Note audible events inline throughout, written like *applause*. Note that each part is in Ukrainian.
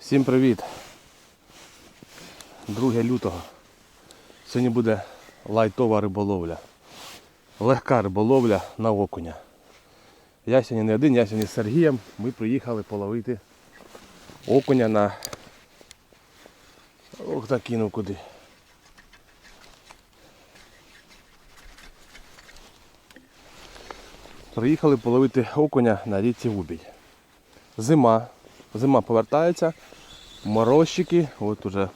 Всім привіт! 2 лютого. Сьогодні буде лайтова риболовля. Легка риболовля на окуня. Я сьогодні не один, я сьогодні з Сергієм. Ми приїхали половити окуня на... Ох, так кинув куди. Приїхали половити окуня на річці Убій. Зима. Зима повертається. Морозчики. От уже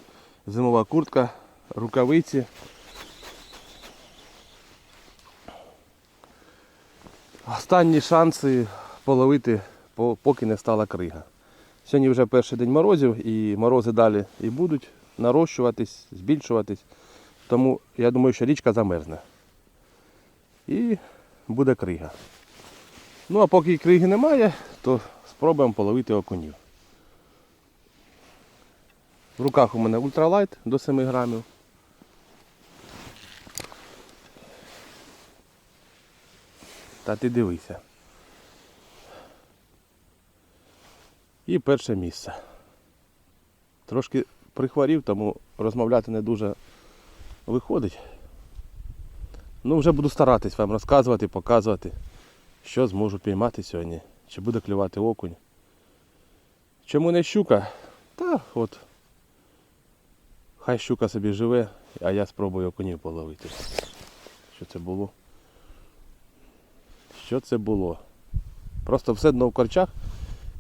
зимова куртка, рукавиці. Останні шанси половити, поки не стала крига. Сьогодні вже перший день морозів і морози далі і будуть нарощуватись, збільшуватись. Тому я думаю, що річка замерзне. І буде крига. Ну а поки криги немає, то спробуємо половити окунів. В руках у мене ультралайт до 7 грамів. Та ти дивися. І перше місце. Трошки прихворів, тому розмовляти не дуже виходить. Ну, вже буду старатись вам розказувати, показувати, що зможу піймати сьогодні. Чи буде клювати окунь. Чому не щука? Та от. Хай щука собі живе, а я спробую окунів половити. Що це було? Що це було? Просто все дно в корчах,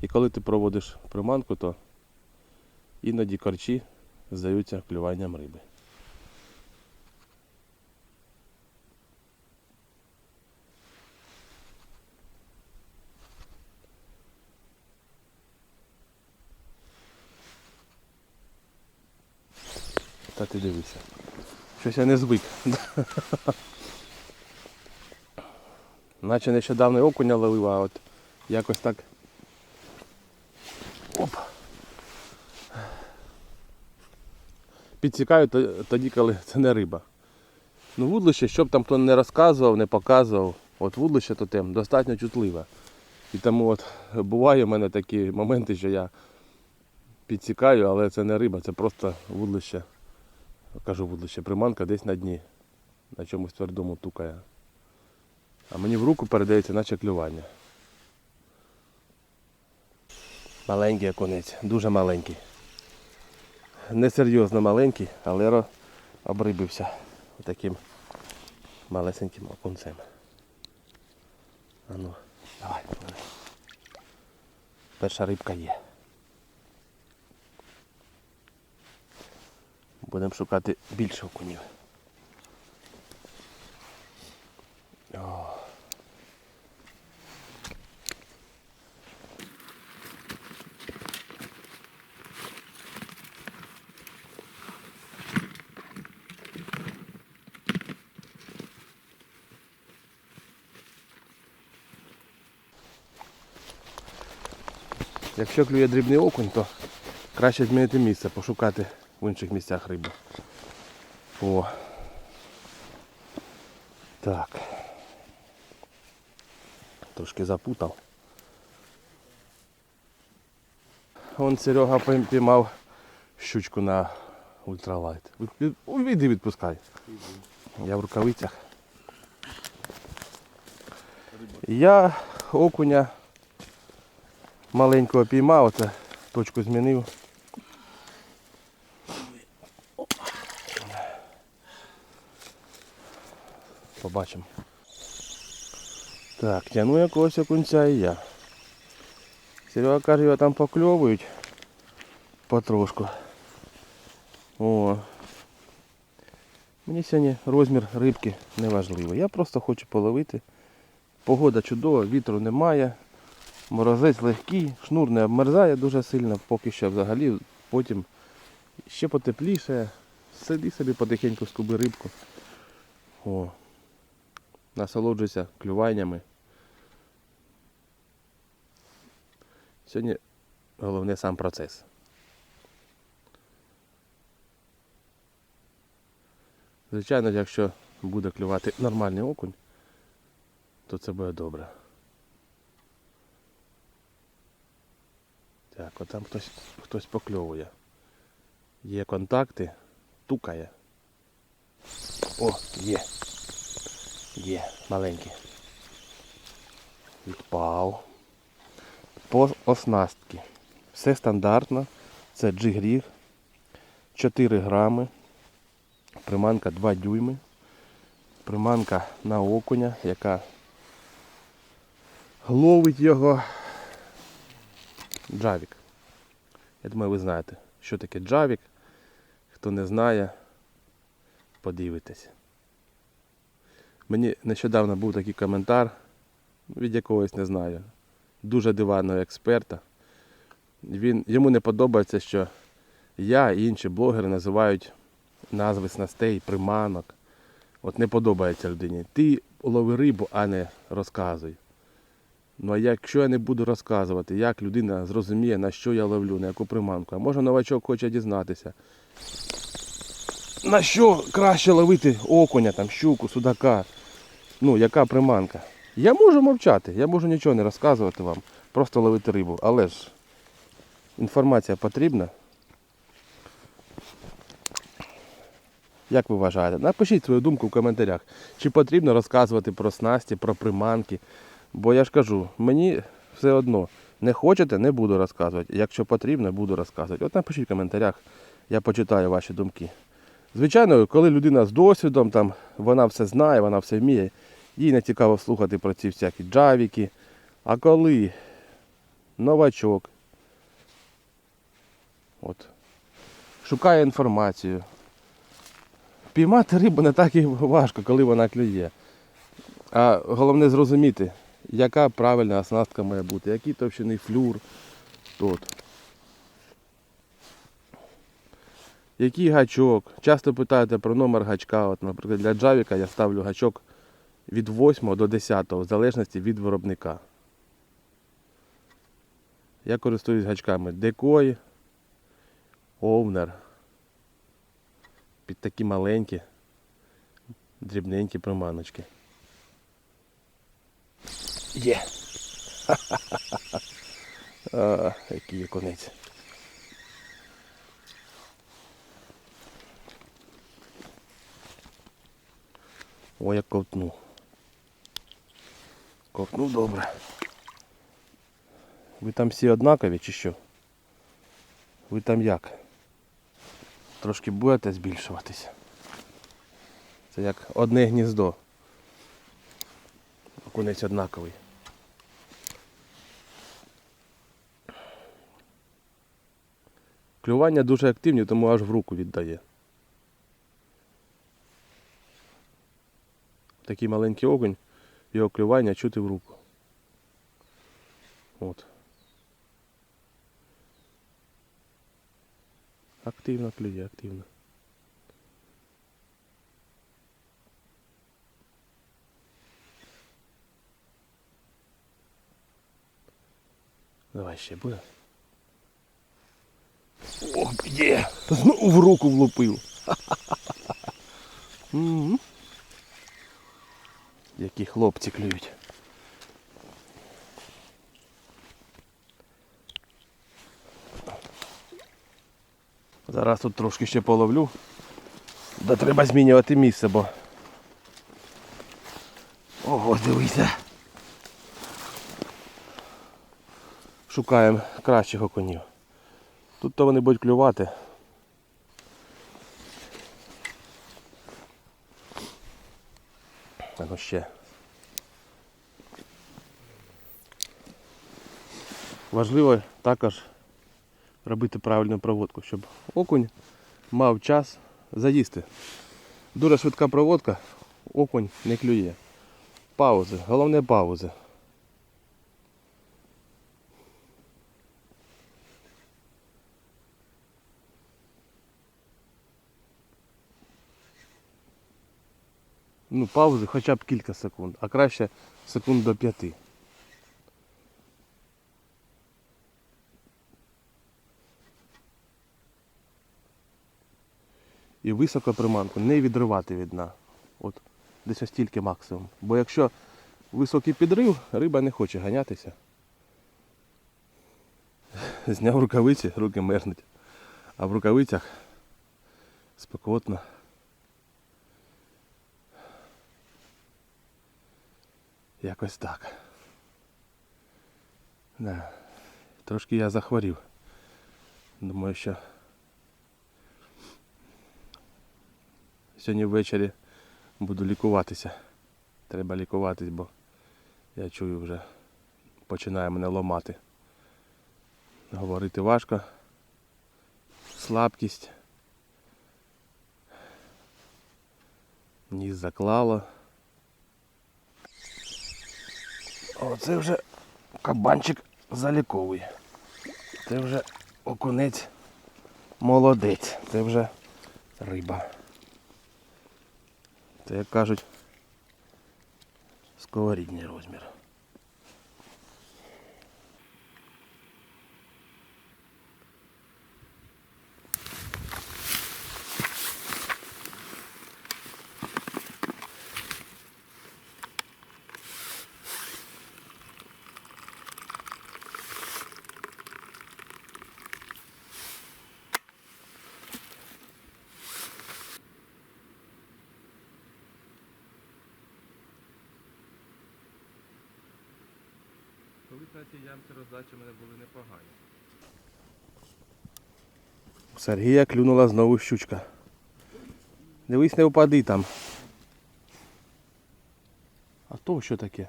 і коли ти проводиш приманку, то іноді корчі здаються клюванням риби. Та ти дивися. Щось я не звик. *laughs* Наче нещодавно окуня ловив, а от якось так. Оп. Підсікаю тоді, коли це не риба. Ну, вудлище, щоб там хто не розказував, не показував, от вудлище то тем достатньо чутливе. І тому от буває в мене такі моменти, що я підсікаю, але це не риба, це просто вудлище. Кажу вудлище, приманка десь на дні, на чомусь твердому тукає. А мені в руку передається, наче клювання. Маленький окунець, дуже маленький. Несерйозно маленький, але обрибився таким малесеньким окунцем. А ну, давай. Перша рибка є. Будемо шукати більше окунів. Якщо клює дрібний окунь, то краще змінити місце, пошукати в інших місцях рибу. О. Так. Трошки запутав. Вон Серега піймав щучку на ультралайт. Від- Віди відпускай. Я в рукавицях. Я окуня маленького піймав, оце точку змінив. Побачимо. Так, тяну якогось окунця і я. Серега каже, його там покльовують потрошку. О. Мені сьогодні розмір рибки не важливий. Я просто хочу половити. Погода чудова, вітру немає. Морозець легкий, шнур не обмерзає дуже сильно, поки що взагалі, потім ще потепліше. Сиди собі потихеньку скуби рибку. О. Насолоджуйся клюваннями. Сьогодні головне сам процес. Звичайно, якщо буде клювати нормальний окунь, то це буде добре. Так, от там хтось, хтось покльовує. Є контакти, тукає. О, є. Є, маленький. Відпав. По оснастки. Все стандартно. Це джигріг. 4 грами. Приманка 2 дюйми. Приманка на окуня, яка ловить його джавік. Я думаю, ви знаєте, що таке джавік. Хто не знає, подивитесь. Мені нещодавно був такий коментар від якогось не знаю, дуже диванного експерта. Він, йому не подобається, що я і інші блогери називають назви снастей, приманок. От не подобається людині. Ти лови рибу, а не розказуй. Ну а якщо я не буду розказувати, як людина зрозуміє, на що я ловлю, на яку приманку, а може новачок хоче дізнатися. На що краще ловити окуня, там, щуку, судака, ну, яка приманка. Я можу мовчати, я можу нічого не розказувати вам, просто ловити рибу, але ж інформація потрібна. Як ви вважаєте? Напишіть свою думку в коментарях. Чи потрібно розказувати про снасті, про приманки. Бо я ж кажу, мені все одно. Не хочете, не буду розказувати. Якщо потрібно, буду розказувати. От напишіть в коментарях, я почитаю ваші думки. Звичайно, коли людина з досвідом, там, вона все знає, вона все вміє, їй не цікаво слухати про ці всякі джавіки. А коли новачок от, шукає інформацію, Піймати рибу не так і важко, коли вона клює. А головне зрозуміти, яка правильна оснастка має бути, який товщиний флюр тут. Який гачок. Часто питаєте про номер гачка. От, наприклад, для джавіка я ставлю гачок від 8 до 10, в залежності від виробника. Я користуюсь гачками Декой, Овнер під такі маленькі, дрібненькі приманочки. Є! *laughs* який є конець. О, як ковтнув. Ковтнув добре. Ви там всі однакові чи що? Ви там як? трошки будете збільшуватися. Це як одне гніздо. Окунець однаковий. Клювання дуже активні, тому аж в руку віддає. Такий маленький огонь, його клювання чути в руку. От. Активно клює, активно. Давай ще буде. О, є! Знову в руку влупив. Мгм. *laughs* Які хлопці клюють. Зараз тут трошки ще половлю. Да треба змінювати місце, бо... Ого, дивися. Шукаємо кращих окунів. Тут то вони будуть клювати. Ну ще. Важливо також робити правильну проводку, щоб окунь мав час заїсти. Дуже швидка проводка, окунь не клює. Паузи, головне паузи. Ну, паузи хоча б кілька секунд, а краще секунд до п'яти. і високо приманку не відривати від дна. От десь ось тільки максимум. Бо якщо високий підрив, риба не хоче ганятися. зняв рукавиці, руки мерзнуть. А в рукавицях спекотно. Якось так. Да. Трошки я захворів. Думаю, що сьогодні ввечері буду лікуватися. Треба лікуватись, бо я чую вже починає мене ломати. Говорити важко. Слабкість. Ніс заклало. Оце вже кабанчик заліковує. Це вже окунець молодець. Це вже риба. Це, як кажуть, сковорідний розмір. Цій ямці роздачі в мене були непогані. Сергія клюнула знову щучка. Дивись, не впади там. А то що таке?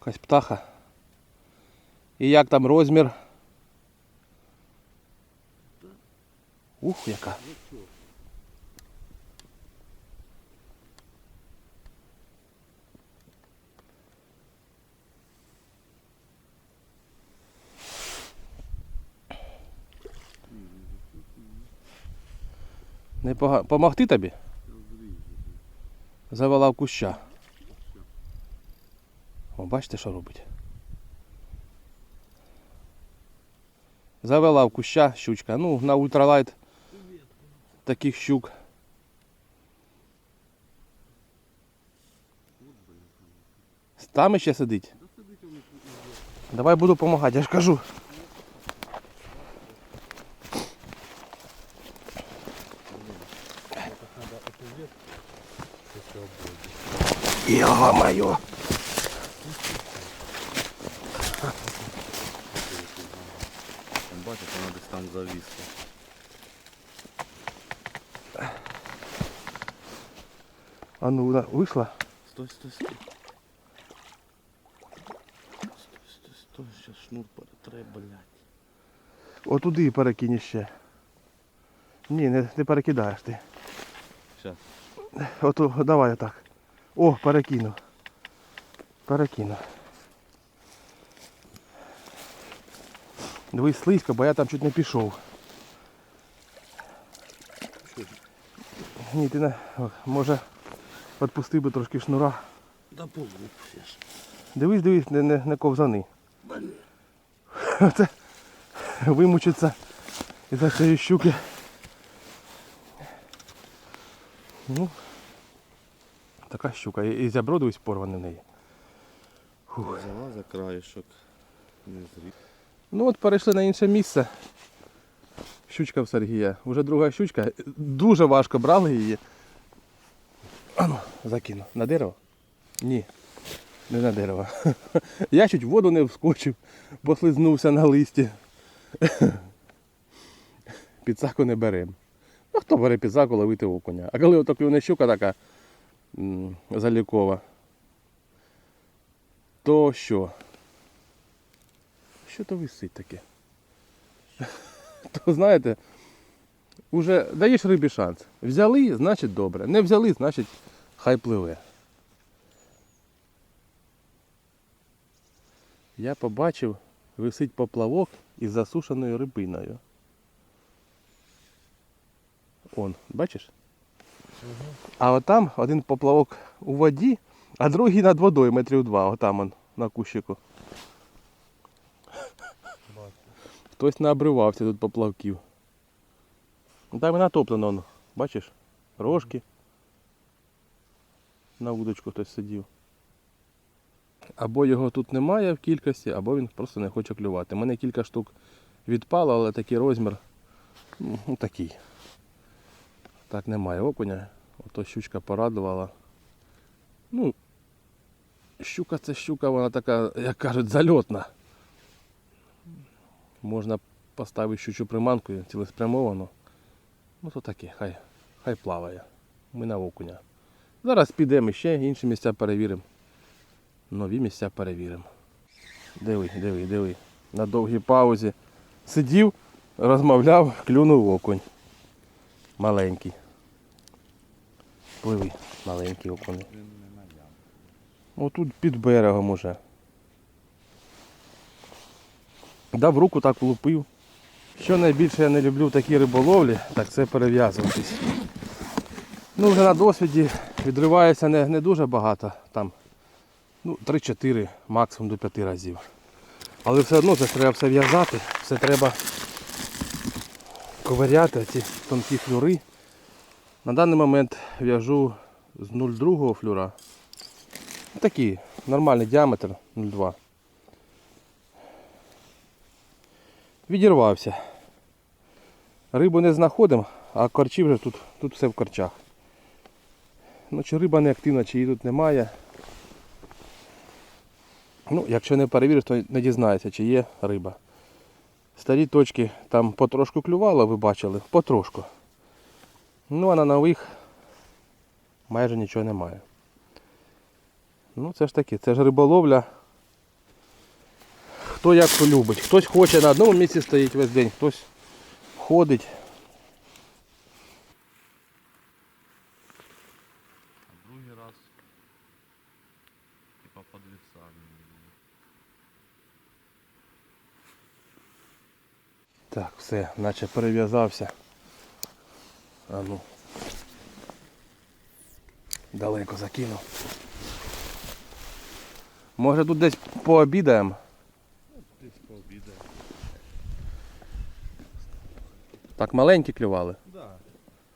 Якась птаха. І як там розмір? Ух, яка. Не пога... Помогти тобі? Завела в куща. О, бачите, що робить? Завела в куща щучка. Ну, на ультралайт таких щук. Там ще сидить. Давай буду допомагати, я ж кажу. Ё-моё! Бачиш, вона десь там завісла. А ну, на- вийшла? Стой, стой, стой. Стой, стой, стой, ще шнур перетре, блядь. Отуди перекинь ще. Ні, не, не перекидаєш ти. Щас. Ото, давай отак. О, перекинув. Перекинув. Дивись слизько, бо я там чуть не пішов. Ні, ти не. Може відпусти би трошки шнура. Да погубся. Дивись, дивись, не, не, не ковзани. *laughs* Це вимучиться із-за цієї щуки. Ну, така щука. І, зябро порване в неї. Взяла за краєшок. Не зрі. Ну от перейшли на інше місце. Щучка в Сергія. Уже друга щучка. Дуже важко брали її. Ану, закину. На дерево? Ні. Не на дерево. *laughs* Я чуть в воду не вскочив, послизнувся на листі. *laughs* Підсаку не беремо. Ну хто бере підсаку ловити окуня? А коли ото клюне щука така залікова, то що? Що то висить таке? То знаєте, уже даєш рибі шанс. Взяли, значить добре. Не взяли, значить хай пливе. Я побачив, висить поплавок із засушеною рибиною. Он, бачиш? А отам один поплавок у воді, а другий над водою метрів два, отам он, на кущику. Хтось наобривався тут поплавків. Ну, Там і натоплено, бачиш, рожки. На удочку хтось сидів. Або його тут немає в кількості, або він просто не хоче клювати. У мене кілька штук відпало, але такий розмір. Ну, такий. Так немає окуня. Ото щучка порадувала. Ну, щука це щука, вона така, як кажуть, зальотна. Можна поставити щучу приманку цілеспрямовано. Ну то таке, хай, хай плаває. Ми на окуня. Зараз підемо ще інші місця перевіримо. Нові місця перевіримо. Диви, диви, диви. На довгій паузі. Сидів, розмовляв, клюнув окунь. Маленький. Пливи, маленький окунь. Отут під берегом уже. Дав руку так влупив. Що найбільше я не люблю в такій риболовлі, так це перев'язуватись. Ну, вже на досвіді відривається не, не дуже багато, там ну, 3-4, максимум до 5 разів. Але все одно це треба все в'язати, все треба ковиряти ці тонкі флюри. На даний момент в'яжу з 0,2 флюра. Такий нормальний діаметр 0,2. Відірвався. Рибу не знаходимо, а корчі вже тут, тут все в корчах. Ну, чи риба не активна, чи її тут немає. Ну, якщо не перевіриш, то не дізнається, чи є риба. Старі точки там потрошку клювало, ви бачили, потрошку. Ну а на нових майже нічого немає. Ну це ж таки, це ж риболовля. Хто як полюбить. Хтось хоче на одному місці стоїть весь день, хтось ходить. А другий раз типа подвисали. Так, все, наче перев'язався. А ну. Далеко закинув. Може тут десь пообідаємо? Десь пообідає. Так маленькі клювали? Да.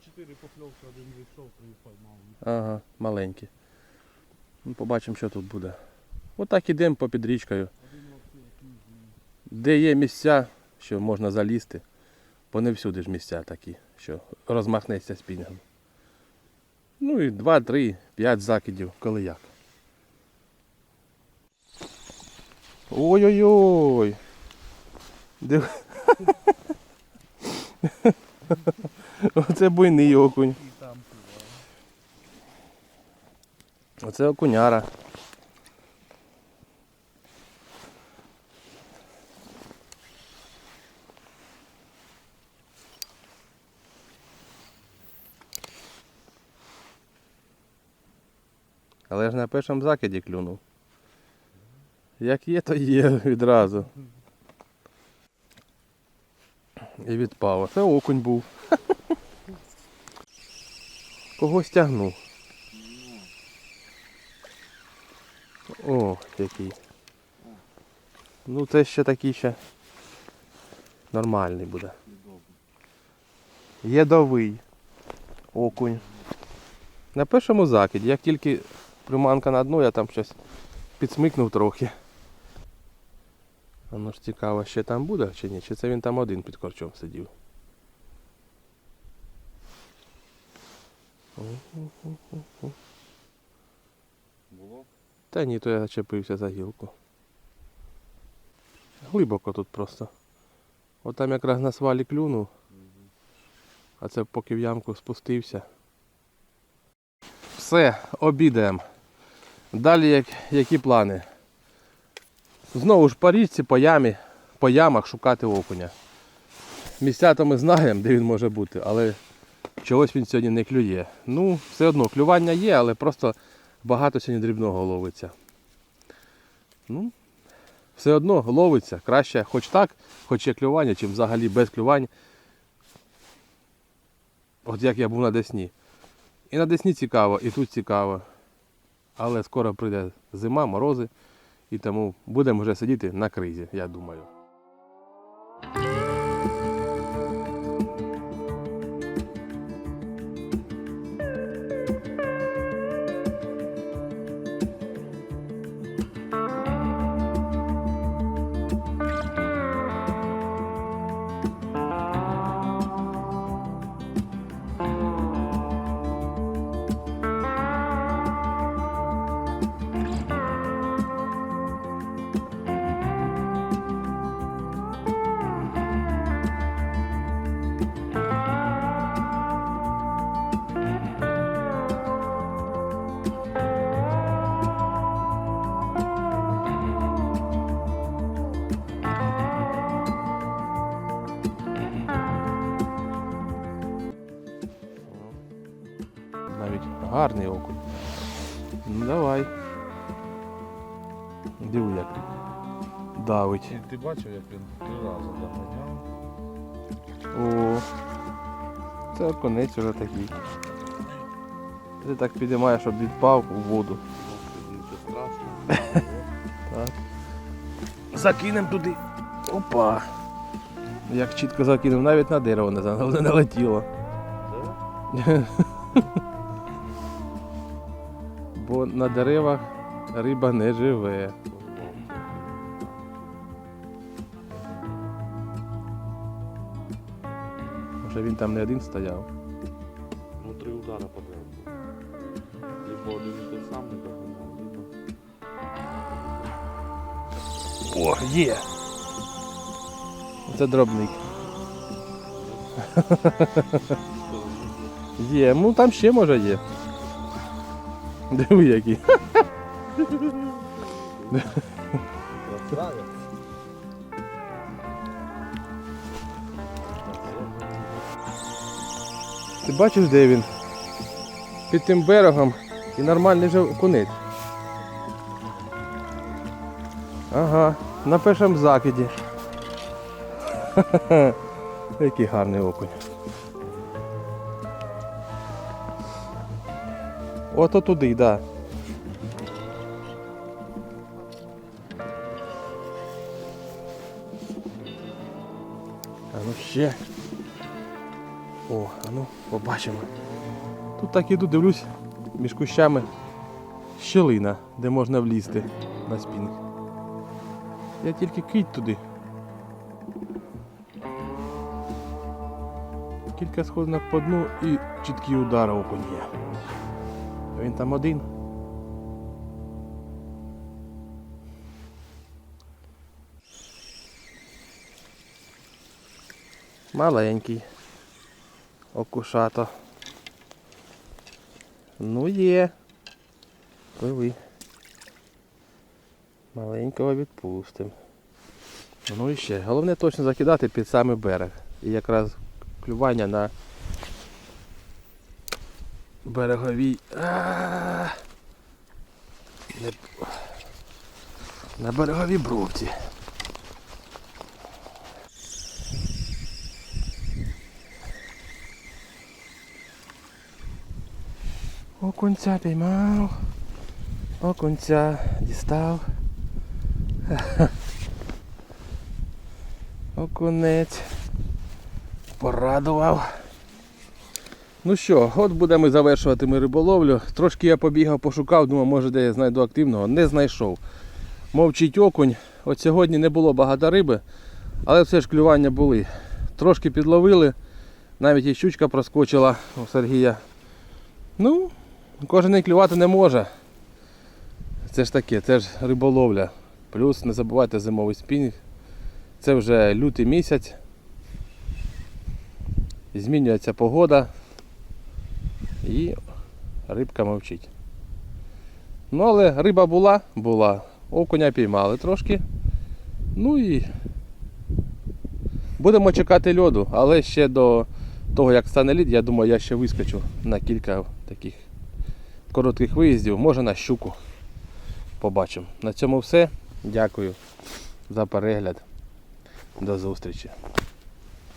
Чотири покльовки, один вийшов, три поймав. Ага, маленькі. Ну, побачимо, що тут буде. Отак ідемо попід річкою. Де є місця, що можна залізти, бо не всюди ж місця такі, що розмахнеться спінгом. Ну і 2, 3, 5 закидів, коли як. Ой-ой-ой! Див... *laughs* Оце буйний окунь. Оце окуняра. Але ж на першому закиді клюнув. Як є, то є відразу. І відпав. Це окунь був. *laughs* Когось тягнув. О, який. Ну це ще такий ще нормальний буде. Єдовий окунь. На першому закиді, як тільки приманка на дно, я там щось підсмикнув трохи. Воно ж цікаво, ще там буде чи ні? Чи це він там один під корчом сидів? було. Та ні, то я зачепився за гілку. Глибоко тут просто. От там якраз на свалі клюнув, а це поки в ямку спустився. Все, обідаємо. Далі як, які плани? Знову ж по річці, по ямі, по ямах шукати окуня. Місця то ми знаємо, де він може бути, але чогось він сьогодні не клює. Ну, все одно клювання є, але просто багато сьогодні дрібного ловиться. Ну, все одно ловиться. Краще хоч так, хоч є клювання, чим взагалі без клювань. От як я був на Десні. І на Десні цікаво, і тут цікаво. Але скоро прийде зима, морози, і тому будемо вже сидіти на кризі, я думаю. Гарний окунь. Ну давай. Диви як. Давить. Ти, ти бачив, як він три рази доганяв? О, це окунець уже такий. Ти так підіймаєш, щоб відпав у воду. Так. Закинемо туди. Опа. Як чітко закинув, навіть на дерево не *laughs* налетіло. *laughs* на деревах риба не живе. Може він там не один стояв. Ну, три удари подряд. Либо один і той самий доганяв, либо... О, є! Це дробник. Є, ну там ще може є. Диви який. Ти бачиш, де він? Під тим берегом і нормальний же окунець. Ага, на першому закиді. *laughs* Який гарний окунь. Ото туди, так. Да. А ну ще. О, а ну, побачимо. Тут так іду, дивлюсь, між кущами щелина, де можна влізти на спінг. Я тільки кить туди. Кілька сходинок по дну і чіткі удари окунь є. Він там один. Маленький. Окушато. Ну є. Пливи. Маленького відпустимо. Ну і ще. Головне точно закидати під самий берег. І якраз клювання на береговій. А, Не- На береговій бровці. Окунця піймав. Окунця дістав. *laughs* Окунець. Порадував. Ну що, от будемо завершувати ми риболовлю. Трошки я побігав, пошукав, думав, може де я знайду активного. Не знайшов. Мовчить окунь. От сьогодні не було багато риби, але все ж клювання були. Трошки підловили, навіть і щучка проскочила у Сергія. Ну, кожен день клювати не може. Це ж таке, це ж риболовля. Плюс не забувайте зимовий спінг. Це вже лютий місяць. Змінюється погода і рибка мовчить. Ну, але риба була, була. Окуня піймали трошки. Ну і будемо чекати льоду, але ще до того, як стане лід, я думаю, я ще вискочу на кілька таких коротких виїздів, може на щуку. Побачимо. На цьому все. Дякую за перегляд. До зустрічі.